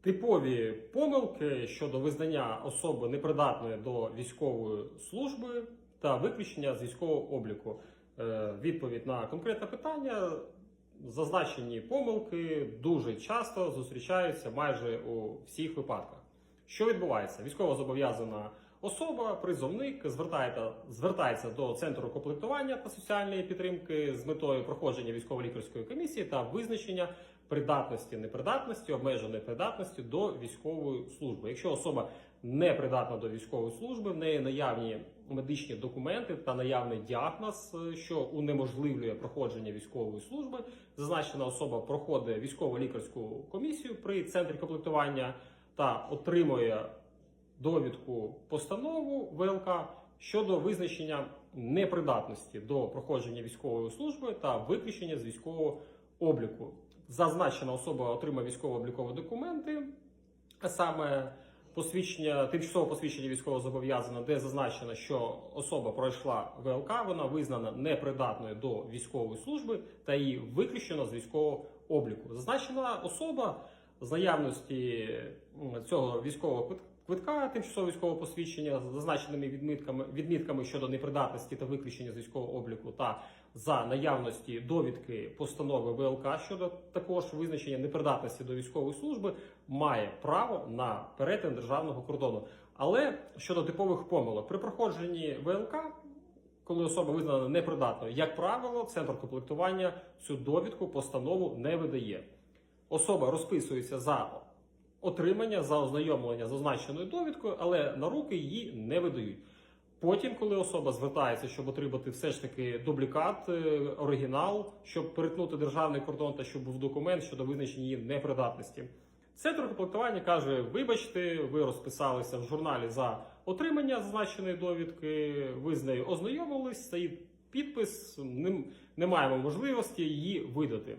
Типові помилки щодо визнання особи непридатної до військової служби та виключення з військового обліку. Е, Відповідь на конкретне питання. Зазначені помилки дуже часто зустрічаються майже у всіх випадках. Що відбувається? Військово зобов'язана особа, призовник, звертається, звертається до центру комплектування та соціальної підтримки з метою проходження військово-лікарської комісії та визначення придатності, непридатності, обмеженої придатності до військової служби. Якщо особа не придатна до військової служби, в неї наявні медичні документи та наявний діагноз, е, що унеможливлює проходження військової служби, зазначена особа проходить військово-лікарську комісію при центрі комплектування та отримує довідку постанову ВЛК щодо визначення непридатності до проходження військової служби та виключення з військового обліку. Зазначена особа отримає військово-облікові документи, а саме посвідчення, тимчасове посвідчення військового зобов'язаного, де зазначено, що особа пройшла ВЛК, вона визнана непридатною до військової служби та її виключено з військового обліку. Зазначена особа з наявності цього військового квитка, тимчасового військового посвідчення з зазначеними відмітками, відмітками щодо непридатності та виключення з військового обліку та за наявності довідки постанови ВЛК щодо також визначення непридатності до військової служби, має право на перетин державного кордону. Але щодо типових помилок при проходженні ВЛК, коли особа визнана непридатною, як правило, центр комплектування цю довідку постанову не видає. Особа розписується за отримання за ознайомлення з означеною довідкою, але на руки її не видають. Потім, коли особа звертається, щоб отримати все ж таки дублікат, е, оригінал, щоб перетнути державний кордон та щоб був документ щодо визначення її непридатності. Центр комплектування каже: вибачте, ви розписалися в журналі за отримання зазначеної довідки, ви з нею ознайомились, стоїть підпис, не, не маємо можливості її видати.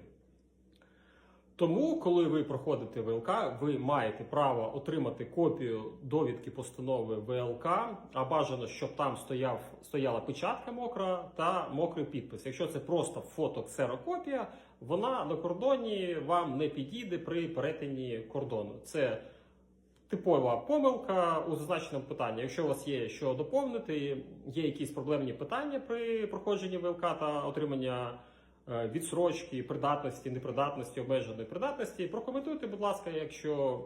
Тому, коли ви проходите ВЛК, ви маєте право отримати копію довідки постанови ВЛК, а бажано, щоб там стояв, стояла печатка мокра та мокрий підпис. Якщо це просто фото ксерокопія, вона на кордоні вам не підійде при перетині кордону. Це типова помилка у зазначеному питанні. Якщо у вас є що доповнити, є якісь проблемні питання при проходженні ВЛК та отримання відсрочки, придатності, непридатності, обмеженої придатності, прокоментуйте, будь ласка, якщо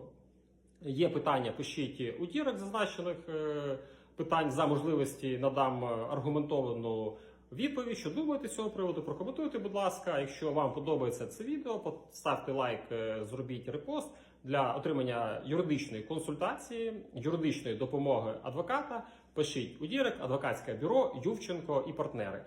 є питання, пишіть у дірок зазначених е, питань за можливості надам е, аргументовану відповідь. Що думаєте з цього приводу? Прокоментуйте, будь ласка. Якщо вам подобається це відео, поставте лайк, е, зробіть репост для отримання юридичної консультації, юридичної допомоги адвоката. Пишіть у Дірек, адвокатське бюро Ювченко і партнери.